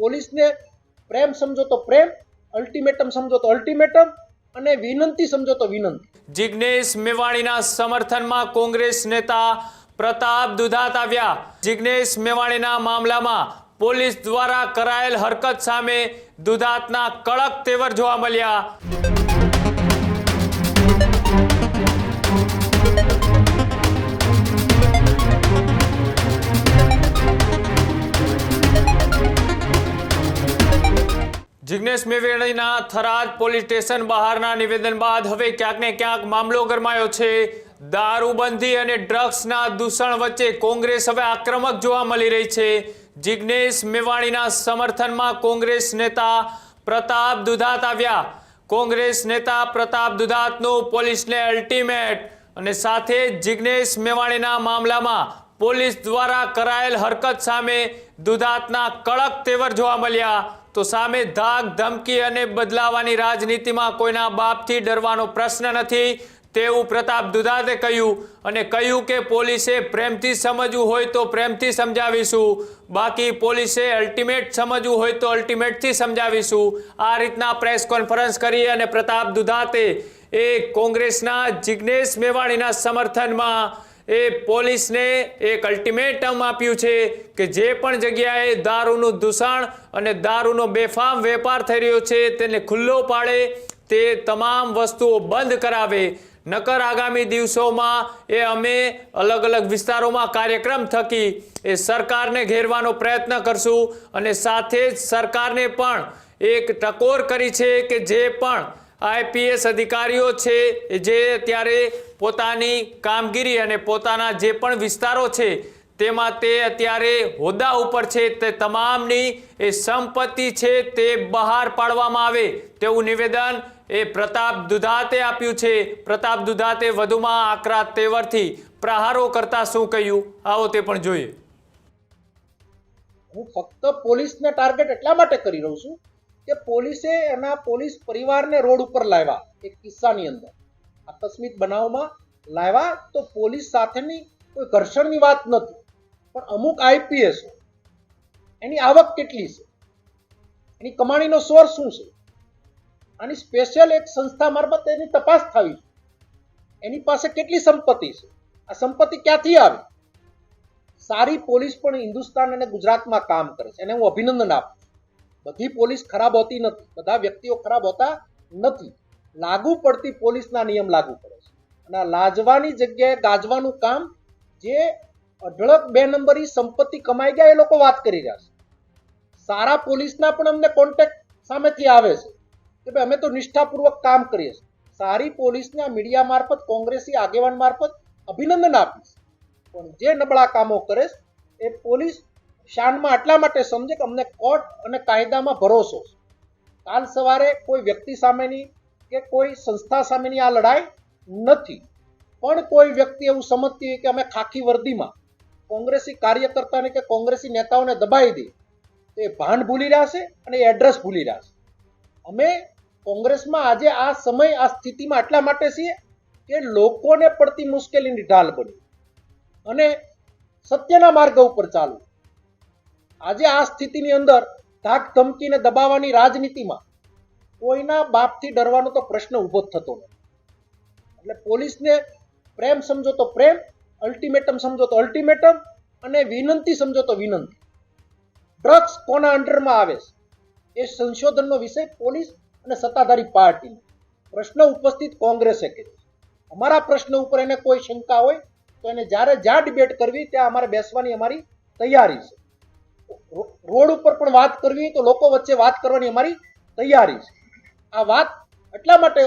પોલીસને પ્રેમ સમજો તો પ્રેમ અલ્ટિમેટમ સમજો તો અલ્ટિમેટમ અને વિનંતી સમજો તો વિનંતી. જિગ્નેશ મેવાણીના સમર્થનમાં કોંગ્રેસ નેતા પ્રતાપ દુધાત આવ્યા. જિગ્નેશ મેવાણીના મામલામાં પોલીસ દ્વારા કરાયેલ હરકત સામે દુધાતના કડક તેવર જોવા મળ્યા. જિગ્નેશ મેવાણીના થરાદ પોલીસ સ્ટેશન બહારના નિવેદન બાદ હવે ક્યાંક ને ક્યાંક મામલો ગરમાયો છે. દારૂબંધી અને ડ્રગ્સના દૂષણ વચ્ચે કોંગ્રેસ હવે આક્રમક જોવા મળી રહી છે. જિગ્નેશ મેવાણીના સમર્થનમાં કોંગ્રેસ નેતા પ્રતાપ દુધાત આવ્યા. કોંગ્રેસ નેતા પ્રતાપ દુધાતનું પોલીસને અલ્ટિમેટ અને સાથે જ જિગ્નેશ મેવાણીના મામલામાં પોલીસ દ્વારા કરાયેલ હરકત સામે દુધાતના કડક તેવર જોવા મળ્યા. તો સામે ધાક, ધમકી અને બદલાવાની રાજનીતિમાં કોઈના બાપથી ડરવાનો પ્રશ્ન નથી. તેવું પ્રતાપ દુધાતે કહ્યું અને કહ્યું કે પોલીસે પ્રેમથી સમજવું હોય તો પ્રેમથી સમજાવીશું. બાકી પોલીસે અલ્ટિમેટ સમજવું હોય તો અલ્ટિમેટથી સમજાવીશું. આ રીતના પ્રેસ કોન્ફરન્સ કરી અને પ્રતાપ દુધાતે એ કોંગ્રેસના જિગ્નેશ મેવાણીના સમર્થનમાં એ પોલીસને એક અલ્ટિમેટમ આપ્યું છે કે જે પણ જગ્યાએ દારૂનું દૂષણ અને દારૂનો બેફામ વેપાર થઈ રહ્યો છે, તેને ખુલ્લો પાડે, તે તમામ વસ્તુઓ બંધ કરાવે. નકર આગામી દિવસોમાં એ અમે અલગ અલગ વિસ્તારોમાં કાર્યક્રમ થકી એ સરકારને ઘેરવાનો પ્રયત્ન કરશું અને સાથે જ સરકારને પણ એક ટકોર કરી છે કે જે પણ આઈપીએસ અધિકારીઓ છે જે અત્યારે પોતાની કામગીરી અને પોતાના જે પણ વિસ્તારો છે, તેમાં તે અત્યારે હોદ્દા ઉપર છે. તે તમામની એ સંપત્તિ છે તે બહાર પાડવામાં આવે તેવું નિવેદન એ પ્રતાપ દુધાતે આપ્યું છે. પ્રતાપ દુધાતે વધુમાં આકરા તેવરથી પ્રહારો કરતા શું કહ્યું? આવો તે પણ જોઈએ. હું ફક્ત પોલીસને ટાર્ગેટ એટલા માટે કરી રહ્યો છું કે પોલીસે એના પોલીસ પરિવારને રોડ ઉપર લાવ્યા, એક કિસ્સાની અંદર. આકસ્મિક બનાવમાં લાવ્યા તો પોલીસ સાથેની કોઈ ઘર્ષણની વાત નથી, પણ અમુક આઈપીએસ એની આવક કેટલી છે? એની કમાણીનો સોર્સ શું છે? આની સ્પેશિયલ એક સંસ્થા મારફત એની તપાસ થવી એની પાસે કેટલી સંપત્તિ છે? આ સંપત્તિ ક્યાંથી આવી? સારી પોલીસ પણ હિન્દુસ્તાન અને ગુજરાતમાં કામ કરે છે. એને હું અભિનંદન આપું બધી પોલીસ ખરાબ હોતી નથી. બધા વ્યક્તિઓ ખરાબ હોતા નથી. લાગુ પડતી પોલીસના નિયમ લાગુ પડે છે. અને લાજવાની જગ્યાએ ગાજવાનું કામ જે અઢળક બે નંબરી સંપત્તિ કમાઈ ગયા એ લોકો વાત કરી રહ્યા છે. સારા પોલીસના પણ અમને કોન્ટેક્ટ સામેથી આવે છે કે ભાઈ અમે તો નિષ્ઠાપૂર્વક કામ કરીએ છીએ. સારી પોલીસના મીડિયા મારફત, કોંગ્રેસી આગેવાન મારફત અભિનંદન આપીશ. પણ જે નબળા કામો કરે એ પોલીસ શાનમાં એટલા માટે સમજે કે અમને કોર્ટ અને કાયદામાં ભરોસો કાલ સવારે કોઈ વ્યક્તિ સામેની કે કોઈ સંસ્થા સામેની આ લડાઈ નથી. પણ કોઈ વ્યક્તિ એવું સમજતી હોય કે અમે ખાખી વર્દીમાં કોંગ્રેસી કાર્યકર્તાને કે કોંગ્રેસી નેતાઓને દબાવી દઈએ, તો એ ભાન ભૂલી રહ્યા છે અને એડ્રેસ ભૂલી રહ્યા છે. અમે કોંગ્રેસમાં આજે આ સમય, આ સ્થિતિમાં એટલા માટે છીએ કે લોકોને પડતી મુશ્કેલીની ઢાલ બની. અને સત્યના માર્ગ ઉપર ચાલવું. આજે આ સ્થિતિની અંદર ધાક ધમકીને દબાવવાની રાજનીતિમાં કોઈના બાપથી ડરવાનો તો પ્રશ્ન ઊભો થતો નથી. એટલે પોલીસને પ્રેમ સમજો તો પ્રેમ અલ્ટિમેટમ સમજો તો અલ્ટિમેટમ અને વિનંતી સમજો તો વિનંતી. ડ્રગ્સ કોના અંડરમાં આવે છે? એ સંશોધનનો વિષય પોલીસ અને સત્તાધારી પાર્ટી. પ્રશ્ન ઉપસ્થિત કોંગ્રેસે કર્યો. અમારા પ્રશ્ન ઉપર એને કોઈ શંકા હોય તો એને જ્યારે જ્યાં ડિબેટ કરવી ત્યાં અમારે બેસવાની અમારી તૈયારી છે. રોડ ઉપર પણ વાત કરવી તો લોકો વચ્ચે વાત કરવાની અમારી તૈયારી છે. આ વાત એટલા માટે